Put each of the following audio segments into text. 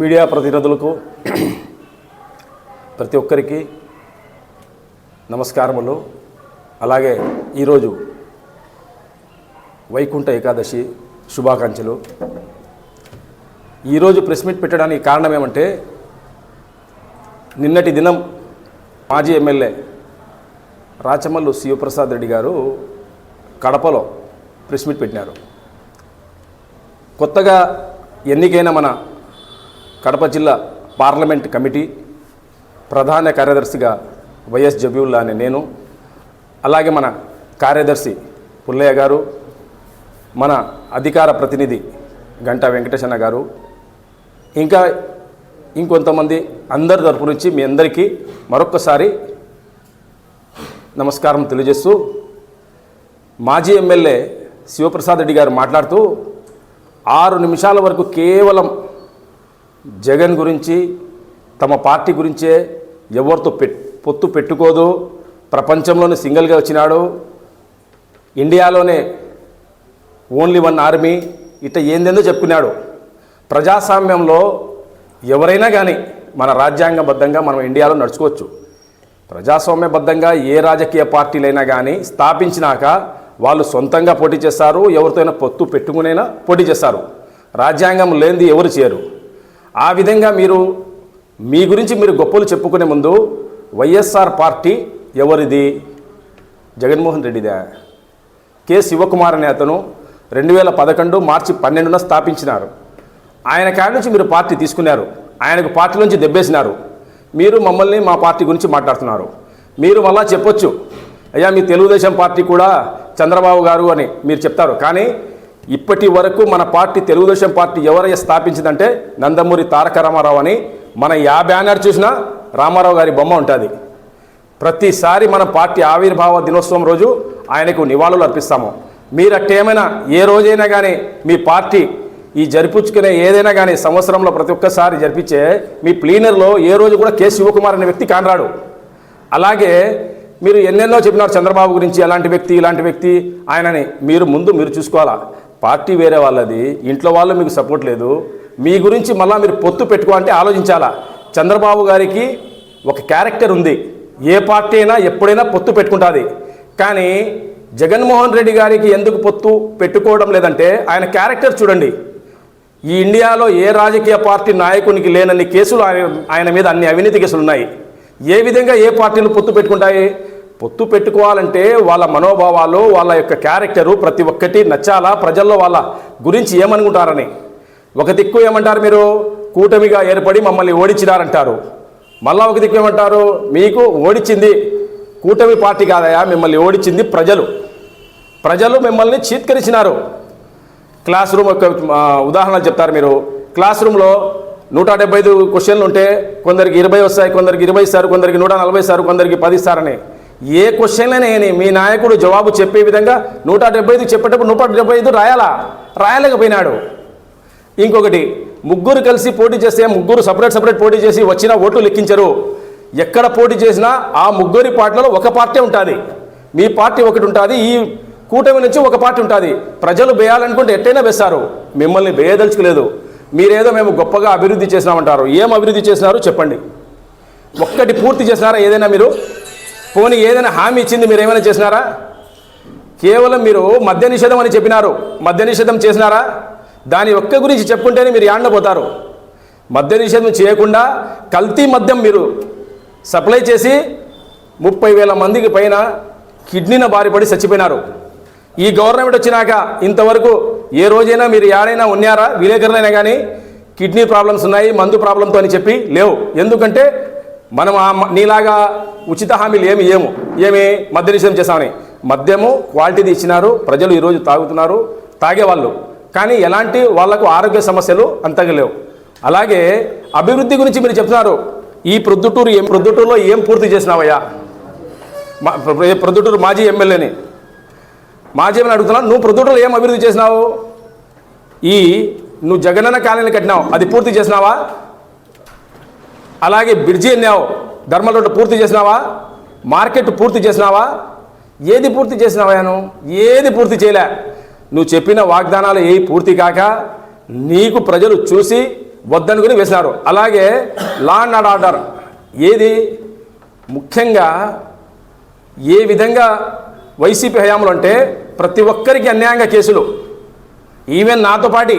Media ప్రతినిధులకు ప్రతి ఒక్కరికి నమస్కారములు. అలాగే ఈరోజు వైకుంఠ ఏకాదశి శుభాకాంక్షలు. ఈరోజు ప్రెస్ మీట్ పెట్టడానికి కారణం ఏమంటే నిన్నటి దినం మాజీ ఎమ్మెల్యే రాచమల్లు శివప్రసాద్ రెడ్డి గారు కడపలో ప్రెస్ మీట్ పెట్టినారు. కొత్తగా ఎన్నికైన మన కడప జిల్లా పార్లమెంట్ కమిటీ ప్రధాన కార్యదర్శిగా వైఎస్ జబీవుల్లా అనే నేను అలాగే మన కార్యదర్శి పుల్లయ్య గారు మన అధికార ప్రతినిధి గంటా వెంకటేశన్న గారు ఇంకా ఇంకొంతమంది అందరి తరపు నుంచి మీ అందరికీ మరొక్కసారి నమస్కారం తెలియజేస్తూ మాజీ ఎమ్మెల్యే శివప్రసాద్ రెడ్డి గారు మాట్లాడుతూ ఆరు నిమిషాల వరకు కేవలం జగన్ గురించి తమ పార్టీ గురించే ఎవరితో పెట్ పొత్తు పెట్టుకోదు. ప్రపంచంలోనే సింగిల్గా వచ్చినాడు. ఇండియాలోనే ఓన్లీ వన్ ఆర్మీ. ఇట్ట ఏందేందో చెప్పుకున్నాడు. ప్రజాస్వామ్యంలో ఎవరైనా కానీ మన రాజ్యాంగబద్ధంగా మనం ఇండియాలో నడుచుకోవచ్చు. ప్రజాస్వామ్యబద్ధంగా ఏ రాజకీయ పార్టీలైనా కానీ స్థాపించినాక వాళ్ళు సొంతంగా పోటీ చేస్తారు. ఎవరితోనైనా పొత్తు పెట్టుకునైనా పోటీ చేస్తారు. రాజ్యాంగం లేనిది ఎవరు చేయరు. ఆ విధంగా మీరు మీ గురించి మీరు గొప్పలు చెప్పుకునే ముందు వైఎస్ఆర్ పార్టీ ఎవరిది? జగన్మోహన్ రెడ్డిదా. కె. శివకుమార్ అనే అతను రెండు వేల పదకొండు మార్చి పన్నెండున స్థాపించినారు. ఆయన కాడి నుంచి మీరు పార్టీ తీసుకున్నారు. ఆయనకు పార్టీ నుంచి దెబ్బేసినారు. మీరు మమ్మల్ని మా పార్టీ గురించి మాట్లాడుతున్నారు. మీరు మళ్ళా చెప్పొచ్చు. అయ్యా మీ తెలుగుదేశం పార్టీ కూడా చంద్రబాబు గారు అని మీరు చెప్తారు. కానీ ఇప్పటి వరకు మన పార్టీ తెలుగుదేశం పార్టీ ఎవరైనా స్థాపించిందంటే నందమూరి తారక రామారావు అని మన యా బ్యానర్ చూసినా రామారావు గారి బొమ్మ ఉంటుంది. ప్రతిసారి మన పార్టీ ఆవిర్భావ దినోత్సవం రోజు ఆయనకు నివాళులు అర్పిస్తాము. మీరు అట్టేమైనా ఏ రోజైనా కానీ మీ పార్టీ ఈ జరిపించుకునే ఏదైనా కానీ సంవత్సరంలో ప్రతి ఒక్కసారి జరిపించే మీ ప్లీనర్లో ఏ రోజు కూడా కె శివకుమార్ అనే వ్యక్తి కానరాడు. అలాగే మీరు ఎన్నెన్నో చెప్పినారు చంద్రబాబు గురించి అలాంటి వ్యక్తి ఇలాంటి వ్యక్తి ఆయనని మీరు ముందు మీరు చూసుకోవాలా? పార్టీ వేరే వాళ్ళది ఇంట్లో వాళ్ళు మీకు సపోర్ట్ లేదు. మీ గురించి మళ్ళీ మీరు పొత్తు పెట్టుకో అంటే ఆలోచించాలా? చంద్రబాబు గారికి ఒక క్యారెక్టర్ ఉంది. ఏ పార్టీ అయినా ఎప్పుడైనా పొత్తు పెట్టుకుంటుంది. కానీ జగన్మోహన్ రెడ్డి గారికి ఎందుకు పొత్తు పెట్టుకోవడం లేదంటే ఆయన క్యారెక్టర్ చూడండి. ఈ ఇండియాలో ఏ రాజకీయ పార్టీ నాయకునికి లేనన్ని కేసులు ఆయన ఆయన మీద అన్ని అవినీతి కేసులు ఉన్నాయి. ఏ విధంగా ఏ పార్టీలు పొత్తు పెట్టుకుంటాయి? పొత్తు పెట్టుకోవాలంటే వాళ్ళ మనోభావాలు వాళ్ళ యొక్క క్యారెక్టరు ప్రతి ఒక్కటి నచ్చాలా? ప్రజల్లో వాళ్ళ గురించి ఏమనుకుంటారని? ఒక దిక్కు ఏమంటారు మీరు? కూటమిగా ఏర్పడి మమ్మల్ని ఓడించినారంటారు. మళ్ళా ఒక దిక్కు ఏమంటారు? మీకు ఓడించింది కూటమి పార్టీ కాదయా? మిమ్మల్ని ఓడించింది ప్రజలు. ప్రజలు మిమ్మల్ని చీత్కరించినారు. క్లాస్ రూమ్ యొక్క ఉదాహరణలు చెప్తారు మీరు. క్లాస్ రూమ్లో నూట డెబ్బై ఐదు క్వశ్చన్లు ఉంటే కొందరికి ఇరవై వస్తాయి కొందరికి ఇరవై ఇస్తారు కొందరికి నూట నలభై ఇస్తారు కొందరికి పది ఇస్తారని ఏ క్వశ్చన్లైనా మీ నాయకుడు జవాబు చెప్పే విధంగా నూట డెబ్బై ఐదు చెప్పేటప్పుడు నూట డెబ్బై ఐదు రాయాలా? రాయలేకపోయినాడు. ఇంకొకటి ముగ్గురు కలిసి పోటీ చేస్తే ముగ్గురు సపరేట్ సపరేట్ పోటీ చేసి వచ్చిన ఓట్లు లెక్కించరు. ఎక్కడ పోటీ చేసినా ఆ ముగ్గురి పార్టీలో ఒక పార్టీ ఉంటుంది. మీ పార్టీ ఒకటి ఉంటుంది ఈ కూటమి నుంచి ఒక పార్టీ ఉంటుంది. ప్రజలు వేయాలనుకుంటే ఎట్టైనా వేస్తారు మిమ్మల్ని వేయదలుచుకోలేదు మీరేదో మేము గొప్పగా అభివృద్ధి చేసినామంటారు. ఏం అభివృద్ధి చేసినారు చెప్పండి. ఒక్కటి పూర్తి చేసినారా ఏదైనా మీరు? పోనీ ఏదైనా హామీ ఇచ్చింది మీరు ఏమైనా చేసినారా? కేవలం మీరు మద్య నిషేధం అని చెప్పినారు. మద్య నిషేధం చేసినారా? దాని ఒక్క గురించి చెప్పుకుంటేనే మీరు యాండపోతారు మద్య నిషేధం చేయకుండా కల్తీ మద్యం మీరు సప్లై చేసి ముప్పై వేల మందికి పైన కిడ్నీన బారిపడి చచ్చిపోయినారు. ఈ గవర్నమెంట్ వచ్చినాక ఇంతవరకు ఏ రోజైనా మీరు యాడైనా ఉన్నారా విలేకరులైనా కానీ కిడ్నీ ప్రాబ్లమ్స్ ఉన్నాయి మందు ప్రాబ్లంతో అని చెప్పి లేవు. ఎందుకంటే మనం ఆ నీలాగా ఉచిత హామీలు ఏమి ఏము ఏమి మద్య నిషేధం చేశామని మద్యము క్వాలిటీది ఇచ్చినారు ప్రజలు ఈరోజు తాగుతున్నారు తాగేవాళ్ళు కానీ ఎలాంటి వాళ్ళకు ఆరోగ్య సమస్యలు అంతగా లేవు. అలాగే అభివృద్ధి గురించి మీరు చెప్తున్నారు. ఈ ప్రొద్దుటూరు ఏం ప్రొద్దుటూరులో ఏం పూర్తి చేసినావయ్యా? మా- ప్రొద్దుటూరు మాజీ ఎమ్మెల్యేని. మాజీ ఎమ్మెల్యే అడుగుతున్నావు నువ్వు ప్రొద్దుటూరులో ఏం అభివృద్ధి చేసినావు? ఈ నువ్వు జగనన్న కాలనీ కట్టినావు అది పూర్తి చేసినావా? అలాగే బ్రిడ్జి ఎన్నావు? ధర్మల్ రోడ్డు పూర్తి చేసినావా? మార్కెట్ పూర్తి చేసినావా? ఏది పూర్తి చేసినావా నువ్వు? ఏది పూర్తి చేయలే. నువ్వు చెప్పిన వాగ్దానాలు ఏ పూర్తి కాక నీకు ప్రజలు చూసి వద్దనుకుని వేసినారు. అలాగే లా అండ్ ఆర్డర్ ఏది? ముఖ్యంగా ఏ విధంగా వైసీపీ హయాంలో అంటే ప్రతి ఒక్కరికి అన్యాయంగా కేసులు. ఈవెన్ నాతో పాటి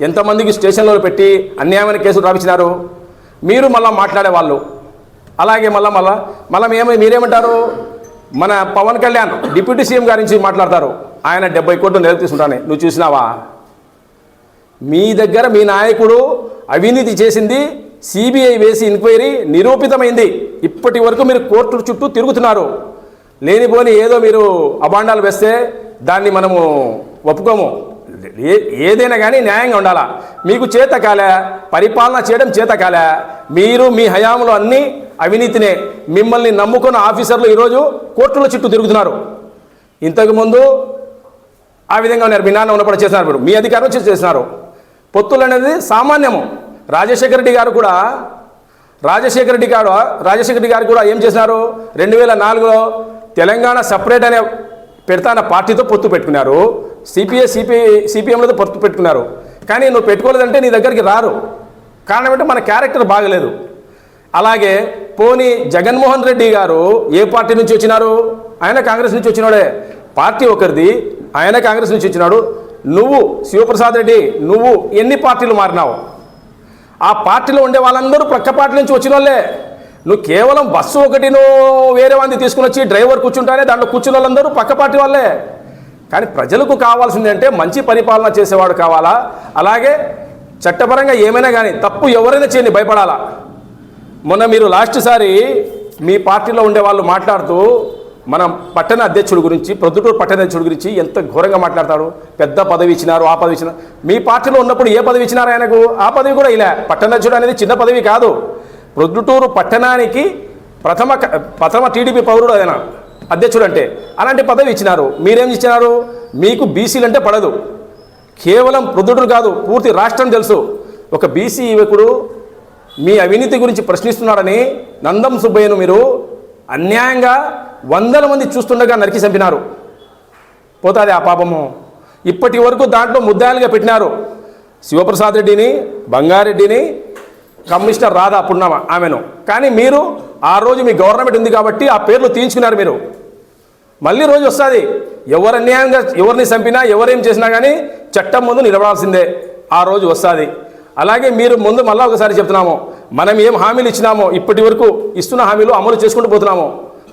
ఎంతమందికి స్టేషన్లో పెట్టి అన్యాయమైన కేసులు రాపించినారు? మీరు మళ్ళీ మాట్లాడేవాళ్ళు అలాగే మళ్ళీ మళ్ళా మళ్ళీ మేము మీరేమంటారు? మన పవన్ కళ్యాణ్ డిప్యూటీ సీఎం గారి నుంచి మాట్లాడతారు. ఆయన డెబ్బై కోట్లు నెలకు నువ్వు చూసినావా? మీ దగ్గర మీ నాయకుడు అవినీతి చేసింది సిబిఐ వేసి ఎంక్వైరీ నిరూపితమైంది. ఇప్పటి వరకు మీరు కోర్టుల చుట్టూ తిరుగుతున్నారు. లేనిపోని ఏదో మీరు అబాండాలు వేస్తే దాన్ని మనము ఒప్పుకోము. ఏ ఏదైనా కానీ న్యాయంగా ఉండాలా? మీకు చేత కాలే పరిపాలన చేయడం చేత కాలే మీరు మీ హయాంలో అన్నీ అవినీతినే మిమ్మల్ని నమ్ముకున్న ఆఫీసర్లు ఈరోజు కోర్టుల చుట్టూ తిరుగుతున్నారు. ఇంతకుముందు ఆ విధంగా ఉన్నారు మీ నాన్న ఉన్నప్పుడు చేసినారు మీరు మీ అధికారం వచ్చి చేసినారు. పొత్తులు అనేది సామాన్యము. రాజశేఖర రెడ్డి గారు కూడా రాజశేఖర రెడ్డి గారు రాజశేఖర రెడ్డి గారు కూడా ఏం చేసినారు? రెండు వేల నాలుగులో తెలంగాణ సపరేట్ అనే పెడతాన పార్టీతో పొత్తు పెట్టుకున్నారు. సిపిఐ సిపిఐ సిపిఎంలతో పొత్తు పెట్టుకున్నారు. కానీ నువ్వు పెట్టుకోలేదంటే నీ దగ్గరికి రారు. కారణం ఏంటంటే మన క్యారెక్టర్ బాగలేదు. అలాగే పోనీ జగన్మోహన్ రెడ్డి గారు ఏ పార్టీ నుంచి వచ్చినారు? ఆయన కాంగ్రెస్ నుంచి వచ్చినాడే. పార్టీ ఒకరిది ఆయన కాంగ్రెస్ నుంచి వచ్చినాడు. నువ్వు శివప్రసాద్ రెడ్డి నువ్వు ఎన్ని పార్టీలు మారినావు? ఆ పార్టీలో ఉండే వాళ్ళందరూ ప్రక్క పార్టీ నుంచి వచ్చిన వాళ్ళే. నువ్వు కేవలం బస్సు ఒకటి నువ్వు వేరే వాడిని తీసుకుని వచ్చి డ్రైవర్ కూర్చుంటానే దాంట్లో కూర్చున్న వాళ్ళందరూ పక్క పార్టీ వాళ్ళే. కానీ ప్రజలకు కావాల్సింది అంటే మంచి పరిపాలన చేసేవాడు కావాలా? అలాగే చట్టపరంగా ఏమైనా కానీ తప్పు ఎవరైనా చేయని భయపడాలా? మొన్న మీరు లాస్ట్ సారి మీ పార్టీలో ఉండే వాళ్ళు మాట్లాడుతూ మన పట్టణ అధ్యక్షుడి గురించి ప్రొద్దుటూరు పట్టణ అధ్యక్షుడు గురించి ఎంత ఘోరంగా మాట్లాడతాడు? పెద్ద పదవి ఇచ్చినారు ఆ పదవి ఇచ్చినారు. మీ పార్టీలో ఉన్నప్పుడు ఏ పదవి ఇచ్చినారు ఆయనకు? ఆ పదవి కూడా ఇలా. పట్టణ అధ్యక్షుడు అనేది చిన్న పదవి కాదు. ప్రొద్దుటూరు పట్టణానికి ప్రథమ క- ప్రథమ టీడీపీ పౌరుడు ఆయన అధ్యక్షుడు అంటే. అలాంటి పదవి ఇచ్చినారు. మీరేం ఇచ్చినారు? మీకు బీసీలు అంటే పడదు. కేవలం ప్రొద్దుటూరు కాదు పూర్తి రాష్ట్రం తెలుసు. ఒక బీసీ యువకుడు మీ అవినీతి గురించి ప్రశ్నిస్తున్నాడని నందం సుబ్బయ్యను మీరు అన్యాయంగా వందల మంది చూస్తుండగా నరికి చంపినారు. పోతాది ఆ పాపము. ఇప్పటి వరకు దాంట్లో ముద్దాయాలుగా పెట్టినారు. శివప్రసాద్ రెడ్డిని బంగారెడ్డిని కమిషనర్ రాధా పున్నమ ఆమెను. కానీ మీరు ఆ రోజు మీ గవర్నమెంట్ ఉంది కాబట్టి ఆ పేర్లు తీయించుకున్నారు మీరు. మళ్ళీ రోజు వస్తుంది. ఎవరు అన్యాయంగా ఎవరిని చంపినా ఎవరేం చేసినా కానీ చట్టం ముందు నిలబడాల్సిందే. ఆ రోజు వస్తుంది. అలాగే మీరు ముందు మళ్ళీ ఒకసారి చెప్తున్నాము. మనం ఏం హామీలు ఇచ్చినామో ఇప్పటి వరకు ఇస్తున్న హామీలు అమలు చేసుకుంటూ పోతున్నాము.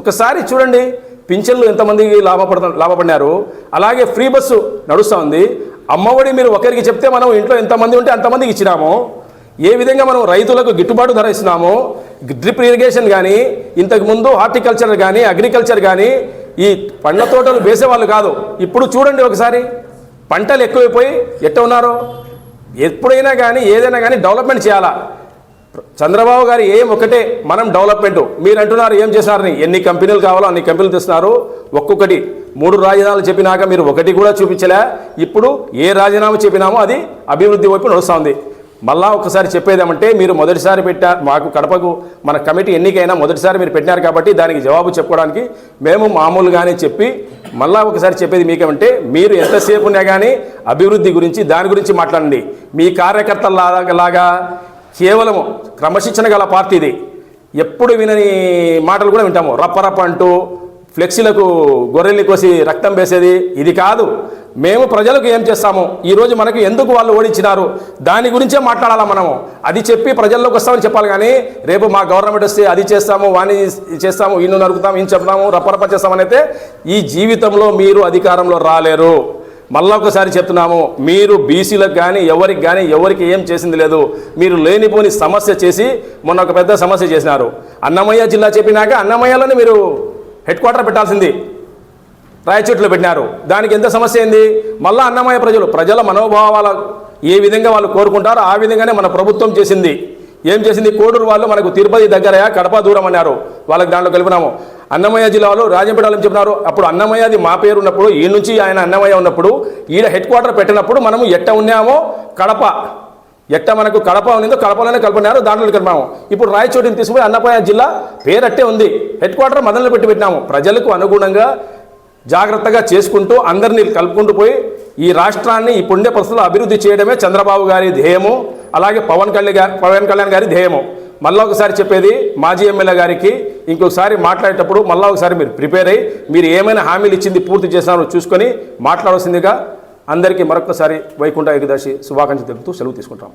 ఒకసారి చూడండి పింఛన్లు ఎంతమందికి లాభపడ లాభపడినారు. అలాగే ఫ్రీ బస్సు నడుస్తూ ఉంది. అమ్మఒడి మీరు ఒకరికి చెప్తే మనం ఇంట్లో ఎంతమంది ఉంటే అంతమందికి ఇచ్చినాము. ఏ విధంగా మనం రైతులకు గిట్టుబాటు ధర ఇస్తున్నామో? డ్రిప్ ఇరిగేషన్ కానీ ఇంతకుముందు హార్టికల్చర్ కానీ అగ్రికల్చర్ కానీ ఈ పండ్ల తోటలు వేసేవాళ్ళు కాదు. ఇప్పుడు చూడండి ఒకసారి పంటలు ఎక్కువైపోయి ఎట్ట ఉన్నారో. ఎప్పుడైనా కానీ ఏదైనా కానీ డెవలప్మెంట్ చేయాలా? చంద్రబాబు గారు ఏం ఒకటే మనం డెవలప్మెంట్. మీరు అంటున్నారు ఏం చేశారని. ఎన్ని కంపెనీలు కావాలో అన్ని కంపెనీలు తెస్తున్నారు. ఒక్కొక్కటి మూడు రాజధానులు చెప్పినాక మీరు ఒకటి కూడా చూపించలే. ఇప్పుడు ఏ రాజీనామా చెప్పినామో అది అభివృద్ధి వైపు నడుస్తుంది మళ్ళా ఒకసారి చెప్పేదేమంటే మీరు మొదటిసారి పెట్టారు మాకు కడపకు మన కమిటీ ఎన్నికైనా మొదటిసారి మీరు పెట్టినారు కాబట్టి దానికి జవాబు చెప్పుకోవడానికి మేము మామూలుగానే చెప్పి మళ్ళా ఒకసారి చెప్పేది మీకేమంటే మీరు ఎంతసేపు ఉన్నా కానీ అభివృద్ధి గురించి దాని గురించి మాట్లాడండి. మీ కార్యకర్తల లాగా కేవలము క్రమశిక్షణ గల పార్టీ ఇది. ఎప్పుడు వినని మాటలు కూడా వింటాము. రప్ప రప్ప అంటూ ఫ్లెక్సీలకు గొర్రెల్ని కోసి రక్తం వేసేది ఇది కాదు. మేము ప్రజలకు ఏం చేస్తాము? ఈరోజు మనకు ఎందుకు వాళ్ళు ఓడించినారు? దాని గురించే మాట్లాడాలా మనము? అది చెప్పి ప్రజల్లోకి వస్తామని చెప్పాలి కానీ రేపు మా గవర్నమెంట్ వస్తే అది చేస్తాము వాణి చేస్తాము ఇన్ను నరుకుతాము ఈయన చెప్తాము రప్పరప్ప చేస్తామని అయితే ఈ జీవితంలో మీరు అధికారంలో రాలేరు. మళ్ళా ఒకసారి చెప్తున్నాము మీరు బీసీలకు కానీ ఎవరికి కానీ ఎవరికి ఏం చేసింది లేదు. మీరు లేనిపోని సమస్య చేసి మొన్న ఒక పెద్ద సమస్య చేసినారు. అన్నమయ్య జిల్లా చెప్పినాక అన్నమయ్యలోనే మీరు హెడ్ క్వార్టర్ పెట్టాల్సింది. రాయచోట్లో పెట్టినారు. దానికి ఎంత సమస్య ఏంది? మళ్ళా అన్నమయ్య ప్రజలు ప్రజల మనోభావాల ఏ విధంగా వాళ్ళు కోరుకుంటారో ఆ విధంగానే మన ప్రభుత్వం చేసింది. ఏం చేసింది? కోడూరు వాళ్ళు మనకు తిరుపతి దగ్గరయా కడప దూరం అన్నారు. వాళ్ళకి దాంట్లో కలిపినాము. అన్నమయ్య జిల్లాలో రాజంపేటలో చెప్పినారు? అప్పుడు అన్నమయ్యది మా పేరు ఉన్నప్పుడు ఈ నుంచి ఆయన అన్నమయ్య ఉన్నప్పుడు ఈడ హెడ్ క్వార్టర్ పెట్టినప్పుడు మనము ఎట్ట ఉన్నామో కడప. ఎట్ట మనకు కడప ఉన్నదో కడపలోనే కలుపున్నారు దాంట్లో కలిపాము ఇప్పుడు రాయచోటిని తీసుకుపోయి అన్నమయ్య జిల్లా పేరట్టే ఉంది. హెడ్ క్వార్టర్ మదనలో పెట్టి పెట్టినాము. ప్రజలకు అనుగుణంగా జాగ్రత్తగా చేసుకుంటూ అందరినీ కలుపుకుంటూ పోయి ఈ రాష్ట్రాన్ని ఇప్పుడుండే పరిస్థితుల్లో అభివృద్ధి చేయడమే చంద్రబాబు గారి ధ్యేయము అలాగే పవన్ కళ్యాణ్ గారి పవన్ కళ్యాణ్ గారి ధ్యేయము. మళ్ళీ ఒకసారి చెప్పేది మాజీ ఎమ్మెల్యే గారికి ఇంకొకసారి మాట్లాడేటప్పుడు మళ్ళీ ఒకసారి మీరు ప్రిపేర్ అయ్యి మీరు ఏమైనా హామీలు ఇచ్చింది పూర్తి చేసినారో చూసుకొని మాట్లాడాల్సిందిగా అందరికీ మరొకసారి వైకుంఠ ఏకదశి శుభాకాంక్షలు తెలుపుతూ సెలవు తీసుకుంటాం.